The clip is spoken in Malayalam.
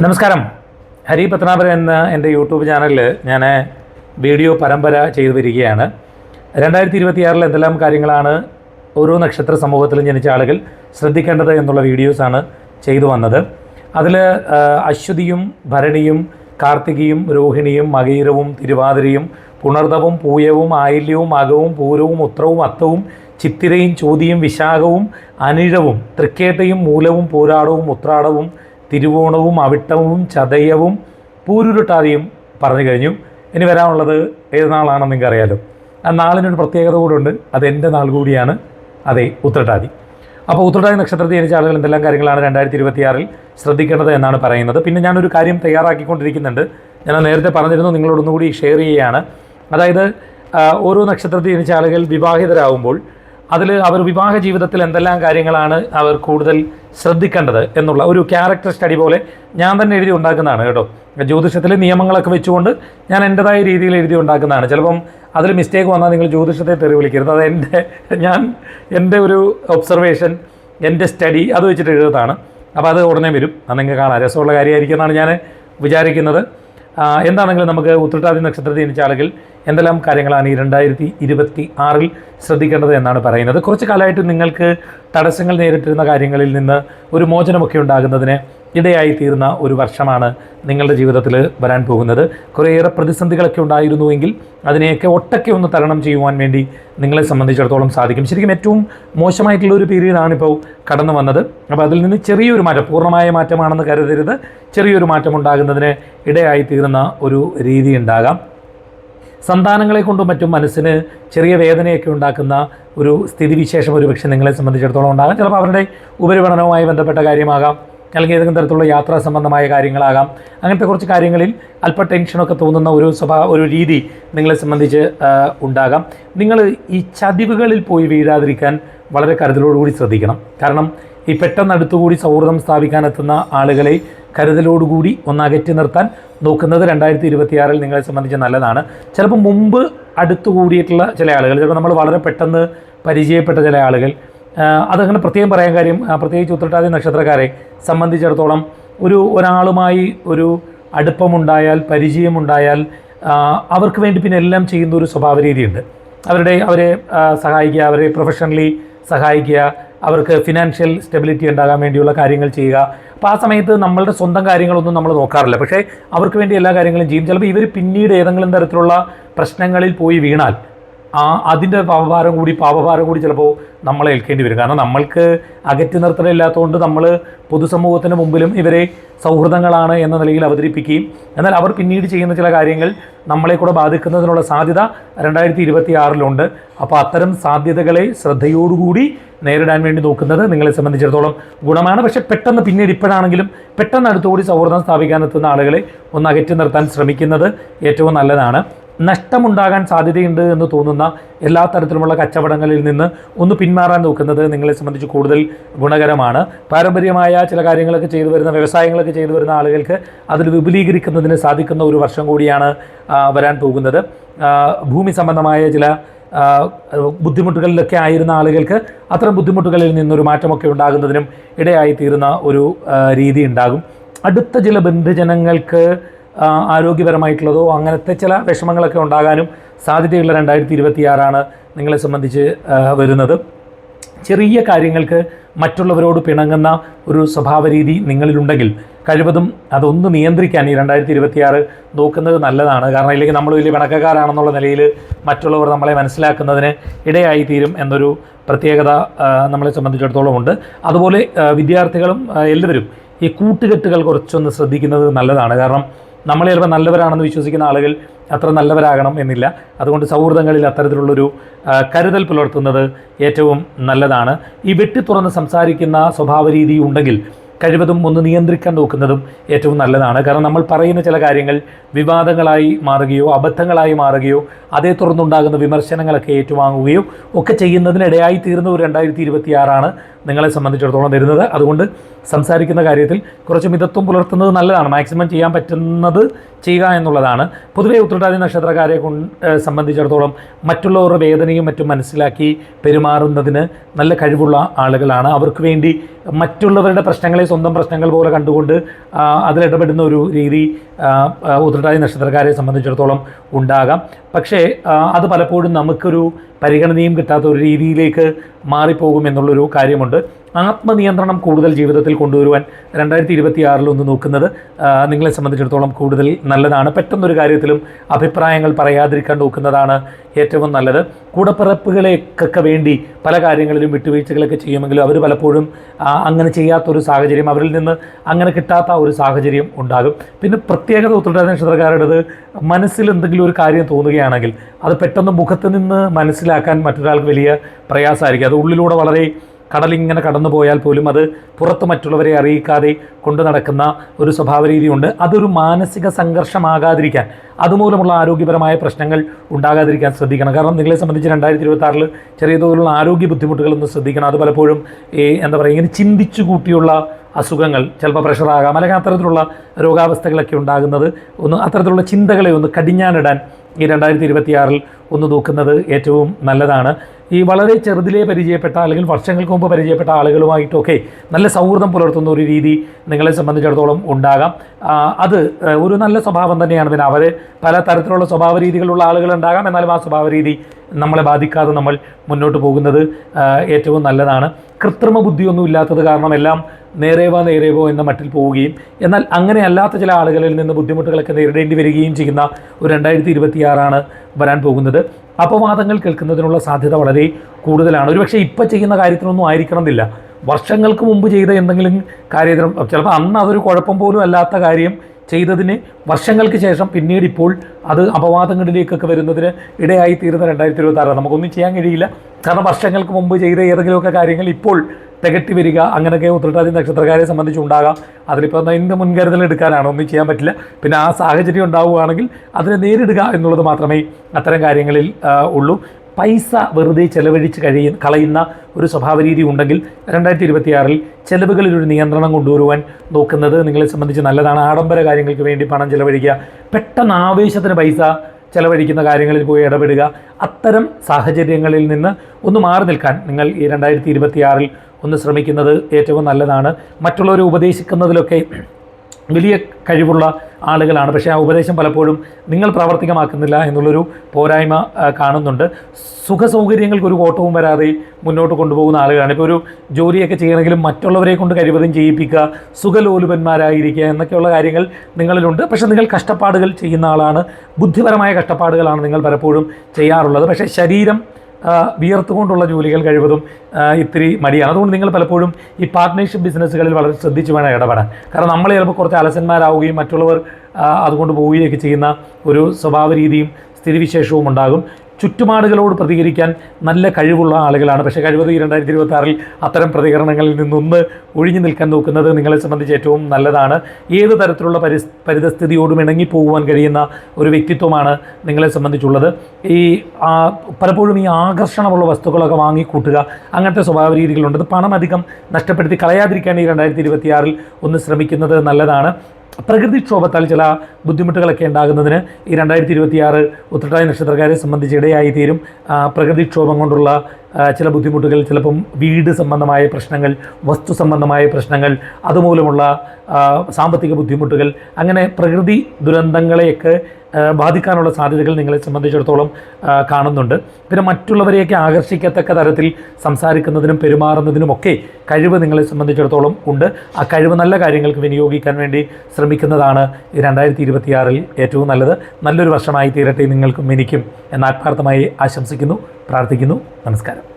നമസ്കാരം. ഹരി പത്മനാഭൻ എന്ന എന്റെ യൂട്യൂബ് ചാനലിൽ ഞാൻ വീഡിയോ പരമ്പര ചെയ്തു വരികയാണ് രണ്ടായിരത്തി ഇരുപത്തിയാറിൽ എന്തെല്ലാം കാര്യങ്ങളാണ് ഓരോ നക്ഷത്ര സമൂഹത്തിലും ജനിച്ച ആളുകൾ ശ്രദ്ധിക്കേണ്ടത് എന്നുള്ള വീഡിയോസാണ് ചെയ്തു വന്നത്. അതിൽ അശ്വതിയും ഭരണിയും കാർത്തികിയും രോഹിണിയും മകീരവും തിരുവാതിരയും പുണർദവും പൂയവും ആയില്യവും അകവും പൂരവും ഉത്രവും അത്തവും ചിത്തിരയും ചോതിയും വിശാഖവും അനിഴവും തൃക്കേട്ടയും മൂലവും പോരാടവും ഉത്രാടവും തിരുവോണവും അവിട്ടവും ചതയവും പൂരുരുട്ടാതിയും പറഞ്ഞു കഴിഞ്ഞു. ഇനി വരാനുള്ളത് ഏത് നാളാണെന്ന് നിങ്ങൾക്ക് അറിയാലോ ആ നാളിനൊരു പ്രത്യേകത കൂടെ ഉണ്ട്. അത് എന്റെ നാൾ കൂടിയാണ്. അതെ ഉത്രട്ടാതി. അപ്പോൾ ഉത്രട്ടാതി നക്ഷത്രത്തിൽ ജനിച്ച ആളുകൾ എന്തെല്ലാം കാര്യങ്ങളാണ് രണ്ടായിരത്തി ഇരുപത്തിയാറിൽ ശ്രദ്ധിക്കേണ്ടത് എന്നാണ് പറയുന്നത്. പിന്നെ ഞാനൊരു കാര്യം തയ്യാറാക്കിക്കൊണ്ടിരിക്കുന്നുണ്ട്. ഞാൻ നേരത്തെ പറഞ്ഞിരുന്നു നിങ്ങളോടൊന്നുകൂടി ഷെയർ ചെയ്യുകയാണ്. അതായത് ഓരോ നക്ഷത്രത്തിൽ ജനിച്ച ആളുകൾ വിവാഹിതരാകുമ്പോൾ അതിൽ അവർ വിവാഹ ജീവിതത്തിൽ എന്തെല്ലാം കാര്യങ്ങളാണ് അവർ കൂടുതൽ ശ്രദ്ധിക്കേണ്ടത് എന്നുള്ള ഒരു ക്യാരക്ടർ സ്റ്റഡി പോലെ ഞാൻ തന്നെ എഴുതി ഉണ്ടാക്കുന്നതാണ് കേട്ടോ. ജ്യോതിഷത്തിലെ നിയമങ്ങളൊക്കെ വെച്ചുകൊണ്ട് ഞാൻ എന്റെതായ രീതിയിൽ എഴുതി ഉണ്ടാക്കുന്നതാണ്. ചിലപ്പം അതിൽ മിസ്റ്റേക്ക് വന്നാൽ നിങ്ങൾ ജ്യോതിഷത്തെ തെറി വിളിക്കരുത്. അത് എന്റെ ഞാൻ എന്റെ ഒരു ഒബ്സർവേഷൻ എന്റെ സ്റ്റഡി അത് വെച്ചിട്ട് എഴുതുന്നതാണ്. അപ്പോൾ അത് ഉടനെ വരും. അത് നിങ്ങൾക്ക് കാണാം. രസമുള്ള കാര്യമായിരിക്കും എന്നാണ് ഞാൻ വിചാരിക്കുന്നത്. എന്താണെങ്കിലും നമുക്ക് ഉത്രട്ടാതി നക്ഷത്രത്തിൽ ജനിച്ച ആളുകൾ എന്തെല്ലാം കാര്യങ്ങളാണ് ഈ രണ്ടായിരത്തി ഇരുപത്തി ആറിൽ ശ്രദ്ധിക്കേണ്ടത് എന്നാണ് പറയുന്നത്. കുറച്ച് കാലമായിട്ട് നിങ്ങൾക്ക് തടസ്സങ്ങൾ നേരിട്ടിരുന്ന കാര്യങ്ങളിൽ നിന്ന് ഒരു മോചനമൊക്കെ ഉണ്ടാകുന്നതിന് ഇടയായി തീർന്ന ഒരു വർഷമാണ് നിങ്ങളുടെ ജീവിതത്തിൽ വരാൻ പോകുന്നത്. കുറേയേറെ പ്രതിസന്ധികളൊക്കെ ഉണ്ടായിരുന്നുവെങ്കിൽ അതിനെയൊക്കെ ഒട്ടൊക്കെ ഒന്ന് തരണം ചെയ്യുവാൻ വേണ്ടി നിങ്ങളെ സംബന്ധിച്ചിടത്തോളം സാധിക്കും. ശരിക്കും ഏറ്റവും മോശമായിട്ടുള്ള ഒരു പീരീഡാണ് ഇപ്പോൾ കടന്നു വന്നത്. അപ്പോൾ അതിൽ നിന്ന് ചെറിയൊരു മാറ്റം പൂർണമായ മാറ്റമാണെന്ന് കരുതരുത്. ചെറിയൊരു മാറ്റം ഉണ്ടാകുന്നതിന് ഇടയായി തീർന്ന ഒരു രീതി ഉണ്ടാകാം. സന്താനങ്ങളെ കൊണ്ടും മറ്റും മനസ്സിന് ചെറിയ വേദനയൊക്കെ ഉണ്ടാക്കുന്ന ഒരു സ്ഥിതിവിശേഷം ഒരു പക്ഷേ നിങ്ങളെ സംബന്ധിച്ചിടത്തോളം ഉണ്ടാകാം. ചിലപ്പോൾ അവരുടെ ഉപരിപഠനവുമായി ബന്ധപ്പെട്ട കാര്യമാകാം. അല്ലെങ്കിൽ ഏതെങ്കിലും തരത്തിലുള്ള യാത്രാ സംബന്ധമായ കാര്യങ്ങളാകാം. അങ്ങനത്തെ കുറച്ച് കാര്യങ്ങളിൽ അല്പ ടെൻഷനൊക്കെ തോന്നുന്ന ഒരു സ്വഭാ ഒരു രീതി നിങ്ങളെ സംബന്ധിച്ച് ഉണ്ടാകാം. നിങ്ങൾ ഈ ചതിവുകളിൽ പോയി വീഴാതിരിക്കാൻ വളരെ കരുതലോടുകൂടി ശ്രദ്ധിക്കണം. കാരണം ഈ പെട്ടെന്ന് അടുത്തുകൂടി സൗഹൃദം സ്ഥാപിക്കാനെത്തുന്ന ആളുകളെ കരുതലോടുകൂടി ഒന്ന് അകറ്റി നിർത്താൻ നോക്കുന്നത് രണ്ടായിരത്തി ഇരുപത്തിയാറിൽ നിങ്ങളെ സംബന്ധിച്ച് നല്ലതാണ്. ചിലപ്പോൾ മുമ്പ് അടുത്തുകൂടിയിട്ടുള്ള ചില ആളുകൾ ചിലപ്പോൾ നമ്മൾ വളരെ പെട്ടെന്ന് പരിചയപ്പെട്ട ചില ആളുകൾ അതങ്ങനെ പ്രത്യേകം പറയാൻ കാര്യം പ്രത്യേകിച്ച് ഉത്രട്ടാതി നക്ഷത്രക്കാരെ സംബന്ധിച്ചിടത്തോളം ഒരു ഒരാളുമായി ഒരു അടുപ്പമുണ്ടായാൽ പരിചയമുണ്ടായാൽ അവർക്ക് വേണ്ടി പിന്നെ എല്ലാം ചെയ്യുന്ന ഒരു സ്വഭാവ രീതിയുണ്ട് അവരുടെ അവരെ സഹായിക്കുക അവരെ പ്രൊഫഷണലി സഹായിക്കുക അവർക്ക് ഫിനാൻഷ്യൽ സ്റ്റെബിലിറ്റി ഉണ്ടാകാൻ വേണ്ടിയുള്ള കാര്യങ്ങൾ ചെയ്യുക. അപ്പോൾ ആ സമയത്ത് നമ്മളുടെ സ്വന്തം കാര്യങ്ങളൊന്നും നമ്മൾ നോക്കാറില്ല. പക്ഷേ അവർക്ക് വേണ്ടി എല്ലാ കാര്യങ്ങളും ചെയ്യും. ചിലപ്പോൾ ഇവർ പിന്നീട് ഏതെങ്കിലും തരത്തിലുള്ള പ്രശ്നങ്ങളിൽ പോയി വീണാൽ ആ അതിന്റെ പാപഭാരം കൂടി പാപഭാരം കൂടി ചിലപ്പോൾ നമ്മളെ ഏൽക്കേണ്ടി വരും. കാരണം നമ്മൾക്ക് അകറ്റി നിർത്തലില്ലാത്തതുകൊണ്ട് നമ്മൾ പൊതുസമൂഹത്തിന് മുമ്പിലും ഇവരെ സൗഹൃദങ്ങളാണ് എന്ന നിലയിൽ അവതരിപ്പിക്കുകയും എന്നാൽ അവർ പിന്നീട് ചെയ്യുന്ന ചില കാര്യങ്ങൾ നമ്മളെ കൂടെ ബാധിക്കുന്നതിനുള്ള സാധ്യത രണ്ടായിരത്തി ഇരുപത്തി ആറിലുണ്ട് അപ്പോൾ അത്തരം സാധ്യതകളെ ശ്രദ്ധയോടുകൂടി നേരിടാൻ വേണ്ടി നോക്കുന്നത് നിങ്ങളെ സംബന്ധിച്ചിടത്തോളം ഗുണമാണ്. പക്ഷേ പെട്ടെന്ന് പിന്നീട് ഇപ്പോഴാണെങ്കിലും പെട്ടെന്ന് അടുത്തുകൂടി സൗഹൃദം സ്ഥാപിക്കാൻ സ്ഥാപിക്കാനെത്തുന്ന ആളുകളെ ഒന്ന് അകറ്റി നിർത്താൻ ശ്രമിക്കുന്നത് ഏറ്റവും നല്ലതാണ്. നഷ്ടമുണ്ടാകാൻ സാധ്യതയുണ്ട് എന്ന് തോന്നുന്ന എല്ലാ തരത്തിലുമുള്ള കച്ചവടങ്ങളിൽ നിന്ന് ഒന്ന് പിന്മാറാൻ നോക്കുന്നത് നിങ്ങളെ സംബന്ധിച്ച് കൂടുതൽ ഗുണകരമാണ്. പാരമ്പര്യമായ ചില കാര്യങ്ങളൊക്കെ ചെയ്തു വരുന്ന വ്യവസായങ്ങളൊക്കെ ചെയ്തു വരുന്ന ആളുകൾക്ക് അതിൽ വിപുലീകരിക്കുന്നതിന് സാധിക്കുന്ന ഒരു വർഷം കൂടിയാണ് വരാൻ പോകുന്നത്. ഭൂമി സംബന്ധമായ ചില ബുദ്ധിമുട്ടുകളിലൊക്കെ ആയിരുന്ന ആളുകൾക്ക് അത്തരം ബുദ്ധിമുട്ടുകളിൽ നിന്നൊരു മാറ്റമൊക്കെ ഉണ്ടാകുന്നതിനും ഇടയായി തീരുന്ന ഒരു രീതി ഉണ്ടാകും. അടുത്ത ചില ബന്ധുജനങ്ങൾക്ക് ആരോഗ്യപരമായിട്ടുള്ളതോ അങ്ങനത്തെ ചില വിഷമങ്ങളൊക്കെ ഉണ്ടാകാനും സാധ്യതയുള്ള രണ്ടായിരത്തി ഇരുപത്തിയാറാണ് നിങ്ങളെ സംബന്ധിച്ച് വരുന്നത്. ചെറിയ കാര്യങ്ങൾക്ക് മറ്റുള്ളവരോട് പിണങ്ങുന്ന ഒരു സ്വഭാവ രീതി നിങ്ങളിലുണ്ടെങ്കിൽ കഴിവതും അതൊന്ന് നിയന്ത്രിക്കാൻ ഈ രണ്ടായിരത്തി ഇരുപത്തിയാറ് നോക്കുന്നത് നല്ലതാണ്. കാരണം ഇല്ലെങ്കിൽ നമ്മൾ വലിയ പിണക്കക്കാരാണെന്നുള്ള നിലയിൽ മറ്റുള്ളവർ നമ്മളെ മനസ്സിലാക്കുന്നതിന് ഇടയായി തീരും എന്നൊരു പ്രത്യേകത നമ്മളെ സംബന്ധിച്ചിടത്തോളം ഉണ്ട്. അതുപോലെ വിദ്യാർത്ഥികളും എല്ലാവരും ഈ കൂട്ടുകെട്ടുകൾ കുറച്ചൊന്ന് ശ്രദ്ധിക്കുന്നത് നല്ലതാണ്. കാരണം നമ്മൾ ചിലപ്പോൾ നല്ലവരാണെന്ന് വിശ്വസിക്കുന്ന ആളുകൾ അത്ര നല്ലവരാകണം എന്നില്ല. അതുകൊണ്ട് സൗഹൃദങ്ങളിൽ അത്തരത്തിലുള്ളൊരു കരുതൽ പുലർത്തുന്നത് ഏറ്റവും നല്ലതാണ്. ഈ വെട്ടി തുറന്ന് സംസാരിക്കുന്ന സ്വഭാവ രീതി ഉണ്ടെങ്കിൽ കഴിവതും ഒന്ന് നിയന്ത്രിക്കാൻ നോക്കുന്നതും ഏറ്റവും നല്ലതാണ്. കാരണം നമ്മൾ പറയുന്ന ചില കാര്യങ്ങൾ വിവാദങ്ങളായി മാറുകയോ അബദ്ധങ്ങളായി മാറുകയോ അതേ തുടർന്നുണ്ടാകുന്ന വിമർശനങ്ങളൊക്കെ ഏറ്റുവാങ്ങുകയോ ഒക്കെ ചെയ്യുന്നതിനിടയായി തീർന്ന ഒരു രണ്ടായിരത്തി ഇരുപത്തിയാറാണ് നിങ്ങളെ സംബന്ധിച്ചിടത്തോളം വരുന്നത്. അതുകൊണ്ട് സംസാരിക്കുന്ന കാര്യത്തിൽ കുറച്ച് മിതത്വം പുലർത്തുന്നത് നല്ലതാണ്. മാക്സിമം ചെയ്യാൻ പറ്റുന്നത് ചെയ്യുക എന്നുള്ളതാണ്. പൊതുവേ ഉത്രട്ടാതി നക്ഷത്രക്കാരെ സംബന്ധിച്ചിടത്തോളം മറ്റുള്ളവരുടെ വേദനയും മറ്റും മനസ്സിലാക്കി പെരുമാറുന്നതിന് നല്ല കഴിവുള്ള ആളുകളാണ്. അവർക്ക് വേണ്ടി മറ്റുള്ളവരുടെ പ്രശ്നങ്ങളെ സ്വന്തം പ്രശ്നങ്ങൾ പോലെ കണ്ടുകൊണ്ട് അതിലിടപെടുന്ന ഒരു രീതി ഉത്രട്ടാതി നക്ഷത്രക്കാരെ സംബന്ധിച്ചിടത്തോളം ഉണ്ടാകാം. പക്ഷേ അത് പലപ്പോഴും നമുക്കൊരു പരിഗണനയും കിട്ടാത്ത ഒരു രീതിയിലേക്ക് മാറിപ്പോകും എന്നുള്ളൊരു കാര്യമുണ്ട്. ആത്മനിയന്ത്രണം കൂടുതൽ ജീവിതത്തിൽ കൊണ്ടുവരുവാൻ രണ്ടായിരത്തി ഇരുപത്തി ഒന്ന് നോക്കുന്നത് നിങ്ങളെ സംബന്ധിച്ചിടത്തോളം കൂടുതൽ നല്ലതാണ്. പെട്ടെന്നൊരു കാര്യത്തിലും അഭിപ്രായങ്ങൾ പറയാതിരിക്കാൻ നോക്കുന്നതാണ് ഏറ്റവും നല്ലത്. കൂടപ്പിറപ്പുകളെയൊക്കെ വേണ്ടി പല കാര്യങ്ങളിലും വിട്ടുവീഴ്ചകളൊക്കെ ചെയ്യുമെങ്കിലും അവർ പലപ്പോഴും അങ്ങനെ ചെയ്യാത്തൊരു സാഹചര്യം അവരിൽ നിന്ന് അങ്ങനെ കിട്ടാത്ത ഒരു സാഹചര്യം ഉണ്ടാകും. പിന്നെ പ്രത്യേകത ഉത്തരവാദ നക്ഷത്രക്കാരുടേത് മനസ്സിൽ എന്തെങ്കിലും ഒരു കാര്യം തോന്നുകയാണെങ്കിൽ അത് പെട്ടെന്ന് മുഖത്ത് നിന്ന് മനസ്സിലാക്കാൻ മറ്റൊരാൾക്ക് വലിയ പ്രയാസമായിരിക്കും. അത് ഉള്ളിലൂടെ വളരെ കടലിങ്ങനെ കടന്നു പോയാൽ പോലും അത് പുറത്ത് മറ്റുള്ളവരെ അറിയിക്കാതെ കൊണ്ടു നടക്കുന്ന ഒരു സ്വഭാവ രീതിയുണ്ട് അതൊരു മാനസിക സംഘർഷമാകാതിരിക്കാൻ അതുമൂലമുള്ള ആരോഗ്യപരമായ പ്രശ്നങ്ങൾ ഉണ്ടാകാതിരിക്കാൻ ശ്രദ്ധിക്കണം. കാരണം നിങ്ങളെ സംബന്ധിച്ച് രണ്ടായിരത്തി ഇരുപത്തി ചെറിയ തോതിലുള്ള ആരോഗ്യ ബുദ്ധിമുട്ടുകളൊന്ന് ശ്രദ്ധിക്കണം. അത് പലപ്പോഴും ഈ എന്താ പറയുക ഇങ്ങനെ ചിന്തിച്ചു കൂട്ടിയുള്ള അസുഖങ്ങൾ ചിലപ്പോൾ പ്രഷറാകാം അല്ലെങ്കിൽ അത്തരത്തിലുള്ള രോഗാവസ്ഥകളൊക്കെ ഉണ്ടാകുന്നത്. ഒന്ന് അത്തരത്തിലുള്ള ചിന്തകളെ ഒന്ന് കടിഞ്ഞാനിടാൻ ഈ രണ്ടായിരത്തി ഇരുപത്തിയാറിൽ ഒന്ന് നോക്കുന്നത് ഏറ്റവും നല്ലതാണ്. ഈ വളരെ ചെറുതിലേ പരിചയപ്പെട്ട അല്ലെങ്കിൽ വർഷങ്ങൾക്ക് മുമ്പ് പരിചയപ്പെട്ട ആളുകളുമായിട്ടൊക്കെ നല്ല സൗഹൃദം പുലർത്തുന്ന ഒരു രീതി നിങ്ങളെ സംബന്ധിച്ചിടത്തോളം ഉണ്ടാകാം. അത് ഒരു നല്ല സ്വഭാവം തന്നെയാണ് പിന്നെ അവർ പല തരത്തിലുള്ള സ്വഭാവ രീതികളുള്ള ആളുകളുണ്ടാകാം എന്നാലും ആ സ്വഭാവ രീതി നമ്മളെ ബാധിക്കാതെ നമ്മൾ മുന്നോട്ട് പോകുന്നത് ഏറ്റവും നല്ലതാണ്. കൃത്രിമ ബുദ്ധിയൊന്നും ഇല്ലാത്തത് കാരണം എല്ലാം നേരേവോ നേരേവോ എന്ന മട്ടിൽ പോവുകയും എന്നാൽ അങ്ങനെ അല്ലാത്ത ചില ആളുകളിൽ നിന്ന് ബുദ്ധിമുട്ടുകളൊക്കെ നേരിടേണ്ടി വരികയും ചെയ്യുന്ന ഒരു രണ്ടായിരത്തി ഇരുപത്തിയാറാണ് വരാൻ പോകുന്നത്. അപവാദങ്ങൾ കേൾക്കുന്നതിനുള്ള സാധ്യത വളരെ കൂടുതലാണ്. ഒരുപക്ഷെ ഇപ്പം ചെയ്യുന്ന കാര്യത്തിനൊന്നും ആയിരിക്കണമെന്നില്ല. വർഷങ്ങൾക്ക് മുമ്പ് ചെയ്ത എന്തെങ്കിലും കാര്യത്തിന് ചിലപ്പോൾ അന്ന് അതൊരു കുഴപ്പം പോലും അല്ലാത്ത കാര്യം ചെയ്തതിന് വർഷങ്ങൾക്ക് ശേഷം പിന്നീട് ഇപ്പോൾ അത് അപവാദങ്ങളിലേക്കൊക്കെ വരുന്നതിന് ഇടയായി തീരുന്ന രണ്ടായിരത്തി ഇരുപത്തി ആറ്. നമുക്കൊന്നും ചെയ്യാൻ കഴിയില്ല. കാരണം വർഷങ്ങൾക്ക് മുമ്പ് ചെയ്ത ഏതെങ്കിലുമൊക്കെ കാര്യങ്ങൾ ഇപ്പോൾ തികട്ടി വരിക അങ്ങനെയൊക്കെ ഉത്രട്ടാതി നക്ഷത്രക്കാരെ സംബന്ധിച്ചുണ്ടാകാം അതിലിപ്പോൾ എന്ത് മുൻകരുതൽ എടുക്കാനാണ്? ഒന്നും ചെയ്യാൻ പറ്റില്ല. പിന്നെ ആ സാഹചര്യം ഉണ്ടാവുകയാണെങ്കിൽ അതിനെ നേരിടുക എന്നുള്ളത് മാത്രമേ അത്തരം കാര്യങ്ങളിൽ ഉള്ളൂ. പൈസ വെറുതെ ചെലവഴിച്ച് കഴിയ കളയുന്ന ഒരു സ്വഭാവ രീതി ഉണ്ടെങ്കിൽ രണ്ടായിരത്തി ഇരുപത്തിയാറിൽ ചെലവുകളിൽ ഒരു നിയന്ത്രണം കൊണ്ടുവരുവാൻ നോക്കുന്നത് നിങ്ങളെ സംബന്ധിച്ച് നല്ലതാണ്. ആഡംബര കാര്യങ്ങൾക്ക് വേണ്ടി പണം ചെലവഴിക്കുക. പെട്ടെന്ന് ആവേശത്തിന് പൈസ ചെലവഴിക്കുന്ന കാര്യങ്ങളിൽ പോയി ഇടപെടുക. അത്തരം സാഹചര്യങ്ങളിൽ നിന്ന് ഒന്ന് മാറി നിൽക്കാൻ നിങ്ങൾ ഈ രണ്ടായിരത്തി ഇരുപത്തിയാറിൽ ഒന്ന് ശ്രമിക്കുന്നത് ഏറ്റവും നല്ലതാണ്. മറ്റുള്ളവരെ ഉപദേശിക്കുന്നതിലൊക്കെ വലിയ കഴിവുള്ള ആളുകളാണ്. പക്ഷേ ആ ഉപദേശം പലപ്പോഴും നിങ്ങൾ പ്രാവർത്തികമാക്കുന്നില്ല എന്നുള്ളൊരു പോരായ്മ കാണുന്നുണ്ട്. സുഖസൗകര്യങ്ങൾക്ക് ഒരു കോട്ടവും വരാതെ മുന്നോട്ട് കൊണ്ടുപോകുന്ന ആളുകളാണ്. ഇപ്പോൾ ഒരു ജോലിയൊക്കെ ചെയ്യണമെങ്കിലും മറ്റുള്ളവരെ കൊണ്ട് കഴിവതും ചെയ്യിപ്പിക്കുക സുഖലോലുപന്മാരായിരിക്കുക എന്നൊക്കെയുള്ള കാര്യങ്ങൾ നിങ്ങളിലുണ്ട്. പക്ഷേ നിങ്ങൾ കഷ്ടപ്പാടുകൾ ചെയ്യുന്ന ആളാണ്. ബുദ്ധിപരമായ കഷ്ടപ്പാടുകളാണ് നിങ്ങൾ പലപ്പോഴും ചെയ്യാറുള്ളത്. പക്ഷേ ശരീരം വിയർത്തുകൊണ്ടുള്ള ജോലികൾ കഴിവതും ഇത്തിരി മടിയാണ്. അതുകൊണ്ട് നിങ്ങൾ പലപ്പോഴും ഈ പാർട്ട്ണർഷിപ്പ് ബിസിനസ്സുകളിൽ വളരെ ശ്രദ്ധിച്ച് വേണം ഇടപെടാൻ. കാരണം നമ്മൾ ചിലപ്പോൾ കുറച്ച് അലസന്മാരാവുകയും മറ്റുള്ളവർ അതുകൊണ്ട് പോവുകയൊക്കെ ചെയ്യുന്ന ഒരു സ്വഭാവ രീതിയും സ്ഥിതിവിശേഷവും ഉണ്ടാകും. ചുറ്റുപാടുകളോട് പ്രതികരിക്കാൻ നല്ല കഴിവുള്ള ആളുകളാണ്. പക്ഷേ കഴിവത് ഈ രണ്ടായിരത്തി ഇരുപത്തി അത്തരം പ്രതികരണങ്ങളിൽ നിന്നൊന്ന് ഒഴിഞ്ഞു നിൽക്കാൻ നോക്കുന്നത് നിങ്ങളെ സംബന്ധിച്ച് ഏറ്റവും നല്ലതാണ്. ഏത് തരത്തിലുള്ള പരിസ് പരിതസ്ഥിതിയോടും ഇണങ്ങിപ്പോകുവാൻ കഴിയുന്ന ഒരു വ്യക്തിത്വമാണ് നിങ്ങളെ സംബന്ധിച്ചുള്ളത്. ഈ പലപ്പോഴും ഈ ആകർഷണമുള്ള വസ്തുക്കളൊക്കെ വാങ്ങിക്കൂട്ടുക അങ്ങനത്തെ സ്വഭാവ രീതികളുണ്ട്. പണം അധികം നഷ്ടപ്പെടുത്തി കളയാതിരിക്കാൻ ഈ രണ്ടായിരത്തി ഇരുപത്തിയാറിൽ ഒന്ന് ശ്രമിക്കുന്നത് നല്ലതാണ്. പ്രകൃതിക്ഷോഭത്താൽ ചില ബുദ്ധിമുട്ടുകളൊക്കെ ഉണ്ടാകുന്നതിന് ഈ രണ്ടായിരത്തി ഇരുപത്തിയാറ് ഉത്രട്ടാതി നക്ഷത്രക്കാരെ സംബന്ധിച്ച് ഇടയായി തീരും പ്രകൃതിക്ഷോഭം കൊണ്ടുള്ള ചില ബുദ്ധിമുട്ടുകൾ ചിലപ്പം വീട് സംബന്ധമായ പ്രശ്നങ്ങൾ വസ്തു സംബന്ധമായ പ്രശ്നങ്ങൾ അതുമൂലമുള്ള സാമ്പത്തിക ബുദ്ധിമുട്ടുകൾ അങ്ങനെ പ്രകൃതി ദുരന്തങ്ങളെയൊക്കെ ബാധിക്കാനുള്ള സാധ്യതകൾ നിങ്ങളെ സംബന്ധിച്ചിടത്തോളം കാണുന്നുണ്ട്. പിന്നെ മറ്റുള്ളവരെയൊക്കെ ആകർഷിക്കത്തക്ക തരത്തിൽ സംസാരിക്കുന്നതിനും പെരുമാറുന്നതിനുമൊക്കെ കഴിവ് നിങ്ങളെ സംബന്ധിച്ചിടത്തോളം ഉണ്ട്. ആ കഴിവ് നല്ല കാര്യങ്ങൾക്ക് വിനിയോഗിക്കാൻ വേണ്ടി ശ്രമിക്കുന്നതാണ് രണ്ടായിരത്തി ഇരുപത്തിയാറിൽ ഏറ്റവും നല്ലത്. നല്ലൊരു വർഷമായി തീരട്ടെ നിങ്ങൾക്കും എനിക്കും എന്ന് ആത്മാർത്ഥമായി ആശംസിക്കുന്നു പ്രാർത്ഥിക്കുന്നു. നമസ്കാരം.